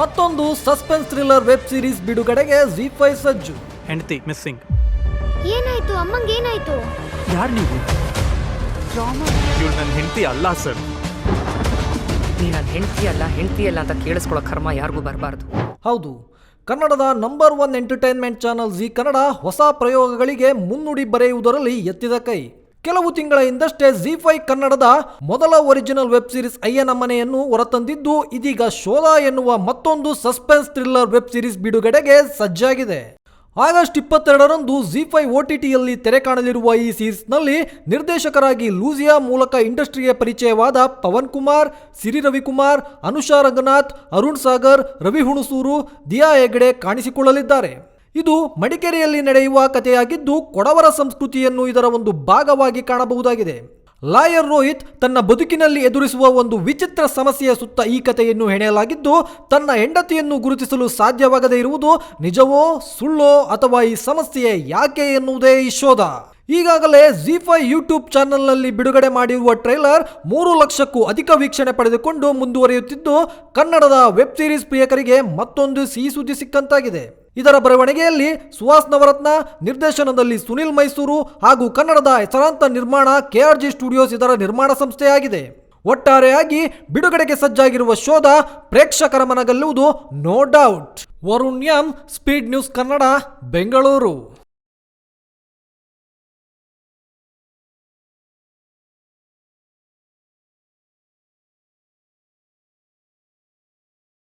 ಮತ್ತೊಂದು suspense thriller web series ಬಿಡುಗಡೆಗೆ G five ಸಜ್ಜು. ಹೆಂಡತಿ ಮಿಸ್ಸಿಂಗ್. ಏನಾಯ್ತು? ಅಮ್ಮಂಗೆ ಏನಾಯ್ತು? ಯಾರು ನೀವು? ಇವಳು ನನ್ನ ಹೆಂಡತಿ ಅಲ್ಲ ಸರ್. ನೀ ನನ್ನ ಹೆಂಡತಿ ಅಲ್ಲ ಹೆಂಡತಿ ಅಲ್ಲ ಅಂತ ಕೇಳಿಸ್ಕೊಳ್ಳೋ ಕರ್ಮ ಯಾರಿಗೂ ಬರಬಾರ್ದು. ಹೌದು. ಕನ್ನಡದ number one entertainment channel Zee Kannada ಹೊಸ ಪ್ರಯೋಗಗಳಿಗೆ ಮುನ್ನುಡಿ ಬರೆಯುವುದರಲ್ಲಿ ಎತ್ತಿದ ಕೈ. ಕೆಲವು ತಿಂಗಳ ಹಿಂದಷ್ಟೇ ಜಿ ಫೈ ಕನ್ನಡದ ಮೊದಲ ಒರಿಜಿನಲ್ ವೆಬ್ ಸೀರೀಸ್ ಅಯ್ಯನ ಮನೆಯನ್ನು ಹೊರತಂದಿದ್ದು, ಇದೀಗ ಶೋಧ ಎನ್ನುವ ಮತ್ತೊಂದು ಸಸ್ಪೆನ್ಸ್ ಥ್ರಿಲ್ಲರ್ ವೆಬ್ ಸೀರೀಸ್ ಬಿಡುಗಡೆಗೆ ಸಜ್ಜಾಗಿದೆ. ಆಗಸ್ಟ್ ಇಪ್ಪತ್ತೆರಡರಂದು ಜಿ ಫೈ ಟಿಯಲ್ಲಿ ತೆರೆ ಕಾಣಲಿರುವ ಈ ಸೀರೀಸ್ನಲ್ಲಿ ನಿರ್ದೇಶಕರಾಗಿ ಲೂಸಿಯಾ ಮೂಲಕ ಇಂಡಸ್ಟ್ರಿಗೆ ಪರಿಚಯವಾದ ಪವನ್ ಕುಮಾರ್, ಸಿರಿ ರವಿಕುಮಾರ್, ಅನುಷಾ ರಂಗನಾಥ್, ಅರುಣ್ ಸಾಗರ್, ರವಿ ಹುಣಸೂರು, ದಿಯಾ ಹೆಗ್ಡೆ ಕಾಣಿಸಿಕೊಳ್ಳಲಿದ್ದಾರೆ. ಇದು ಮಡಿಕೇರಿಯಲ್ಲಿ ನಡೆಯುವ ಕಥೆಯಾಗಿದ್ದು ಕೊಡವರ ಸಂಸ್ಕೃತಿಯನ್ನು ಇದರ ಒಂದು ಭಾಗವಾಗಿ ಕಾಣಬಹುದಾಗಿದೆ. ಲಾಯರ್ ರೋಹಿತ್ ತನ್ನ ಬದುಕಿನಲ್ಲಿ ಎದುರಿಸುವ ಒಂದು ವಿಚಿತ್ರ ಸಮಸ್ಯೆಯ ಸುತ್ತ ಈ ಕಥೆಯನ್ನು ಹೆಣೆಯಲಾಗಿದ್ದು, ತನ್ನ ಹೆಂಡತಿಯನ್ನು ಗುರುತಿಸಲು ಸಾಧ್ಯವಾಗದೇ ಇರುವುದು ನಿಜವೋ ಸುಳ್ಳೋ ಅಥವಾ ಈ ಸಮಸ್ಯೆ ಯಾಕೆ ಎನ್ನುವುದೇ ಈ ಶೋಧ. ಈಗಾಗಲೇ ಜಿ ಫೈ ಯೂಟ್ಯೂಬ್ ಚಾನೆಲ್ನಲ್ಲಿ ಬಿಡುಗಡೆ ಮಾಡಿರುವ ಟ್ರೈಲರ್ ಮೂರು ಲಕ್ಷಕ್ಕೂ ಅಧಿಕ ವೀಕ್ಷಣೆ ಪಡೆದುಕೊಂಡು ಮುಂದುವರಿಯುತ್ತಿದ್ದು, ಕನ್ನಡದ ವೆಬ್ ಸೀರೀಸ್ ಪ್ರಿಯಕರಿಗೆ ಮತ್ತೊಂದು ಸಿಹಿ ಸುದ್ದಿ ಸಿಕ್ಕಂತಾಗಿದೆ. ಇದರ ಬರವಣಿಗೆಯಲ್ಲಿ ಸುಹಾಸ್ ನವರತ್ನ, ನಿರ್ದೇಶನದಲ್ಲಿ ಸುನಿಲ್ ಮೈಸೂರು ಹಾಗೂ ಕನ್ನಡದ ಹೆಸರಾಂತ ನಿರ್ಮಾಣ ಕೆಆರ್ಜಿ ಸ್ಟುಡಿಯೋಸ್ ಇದರ ನಿರ್ಮಾಣ ಸಂಸ್ಥೆಯಾಗಿದೆ. ಒಟ್ಟಾರೆಯಾಗಿ ಬಿಡುಗಡೆಗೆ ಸಜ್ಜಾಗಿರುವ ಶೋಧ ಪ್ರೇಕ್ಷಕರ ಮನಗಲ್ಲುವುದು, ನೋ ಡೌಟ್. ವರುಣ್ಯಂ ಸ್ಪೀಡ್ ನ್ಯೂಸ್ ಕನ್ನಡ, ಬೆಂಗಳೂರು.